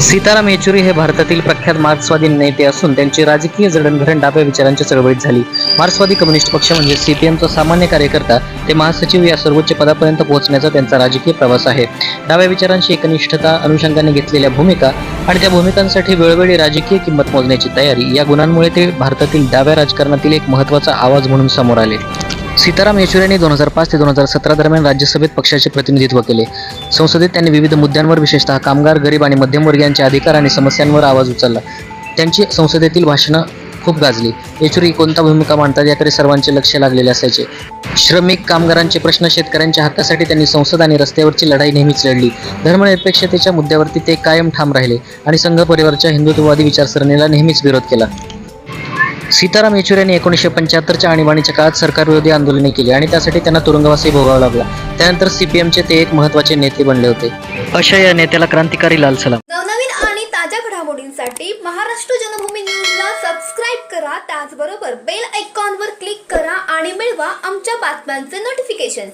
सीताराम येचुरी हे भारतातील प्रख्यात मार्क्सवादी नेते असून त्यांची राजकीय जडणघडण डाव्या विचारांच्या चळवळीत झाली. मार्क्सवादी कम्युनिस्ट पक्ष म्हणजे सीपीएमचा सामान्य कार्यकर्ता ते महासचिव या सर्वोच्च पदापर्यंत पोहोचण्याचा त्यांचा राजकीय प्रवास आहे. डाव्या विचारांशी एकनिष्ठता अनुषंगाने घेतलेल्या भूमिका आणि त्या भूमिकांसाठी वेळोवेळी राजकीय किंमत मोजण्याची तयारी या गुणांमुळे ते भारतातील डाव्या राजकारणातील एक महत्त्वाचा आवाज म्हणून समोर आले. सीताराम येचुरी यांनी दोन हजार पाच ते दोन हजार सतरा दरम्यान राज्यसभेत पक्षाचे प्रतिनिधित्व केले. संसदेत त्यांनी विविध मुद्द्यांवर विशेषतः कामगार गरीब आणि मध्यमवर्गीयांच्या अधिकार आणि समस्यांवर आवाज उचलला. त्यांची संसदेतील भाषणं खूप गाजली. येचुरी कोणता भूमिका मांडतात याकडे सर्वांचे लक्ष लागलेले असायचे. श्रमिक कामगारांचे प्रश्न शेतकऱ्यांच्या हक्कासाठी त्यांनी संसद आणि रस्त्यावरची लढाई नेहमीच लढली. धर्मनिरपेक्षतेच्या मुद्द्यावरती ते कायम ठाम राहिले आणि संघ परिवारच्या हिंदुत्ववादी विचारसरणीला नेहमीच विरोध केला. सीताराम येचुरी यांनी एकोणीसशे पंच्याहत्तरच्या आणीबाणीच्या काळात सरकारविरोधी आंदोलने केली आणि त्यासाठी त्यांना तुरुंगवासही भोगावा लागला. त्यानंतर सीपीएमचे ते एक महत्त्वाचे नेते बनले होते. अशा या नेत्याला क्रांतिकारी लाल सलाम. नवनवीन आणि ताज्या घडामोडींसाठी महाराष्ट्र जनभूमी न्यूजला सबस्क्राईब करा. त्याचबरोबर बेल आयकॉनवर क्लिक करा आणि मिळवा आमच्या बातम्यांचे नोटिफिकेशन